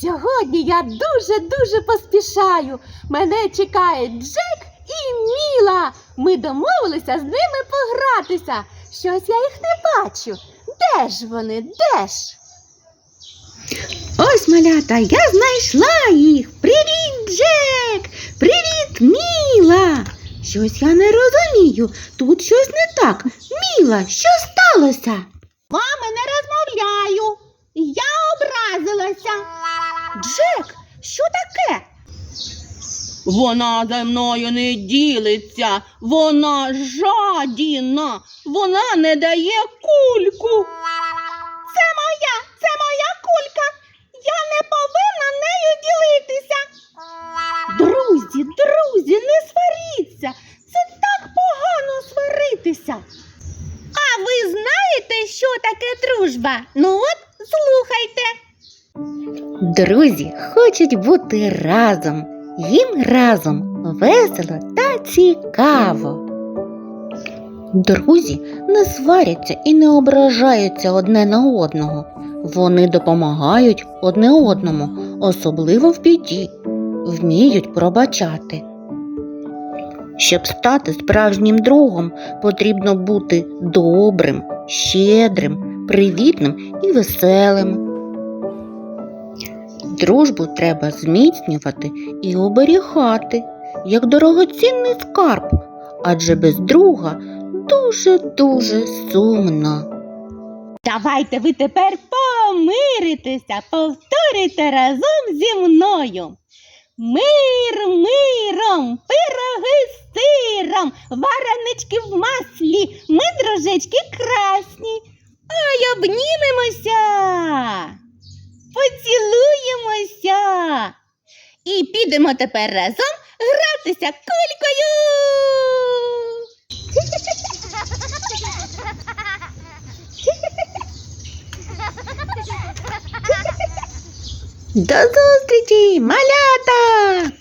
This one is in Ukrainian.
Сьогодні я дуже-дуже поспішаю. Мене чекає Джек і Міла. Ми домовилися з ними погратися. Щось я їх не бачу. Де ж вони? Де ж? Ось малята, я знайшла їх. Привіт, Джек! Привіт, Міла! Щось я не розумію. Тут щось не так. Міла, що сталося? Мами, не таке? Вона за мною не ділиться, вона жадіна, вона не дає кульку. Це моя, це моя кулька. Я не повинна нею ділитися. Друзі, друзі, не сваріться. Це так погано сваритися. А ви знаєте, що таке дружба? Ну от, слухайте. Друзі хочуть бути разом. Їм разом весело та цікаво. Друзі не сваряться і не ображаються одне на одного. Вони допомагають одне одному, особливо в біді, вміють пробачати. Щоб стати справжнім другом, потрібно бути добрим, щедрим, привітним і веселим. Дружбу треба зміцнювати і оберігати, як дорогоцінний скарб, адже без друга дуже-дуже сумно. Давайте ви тепер помиритеся, повторюйте разом зі мною. Мир миром, пироги з сиром, варенички в маслі, ми дружечки красні. Ой, обнімемося, поцілуємося. І підемо тепер разом гратися кулькою. До зустрічі, малята!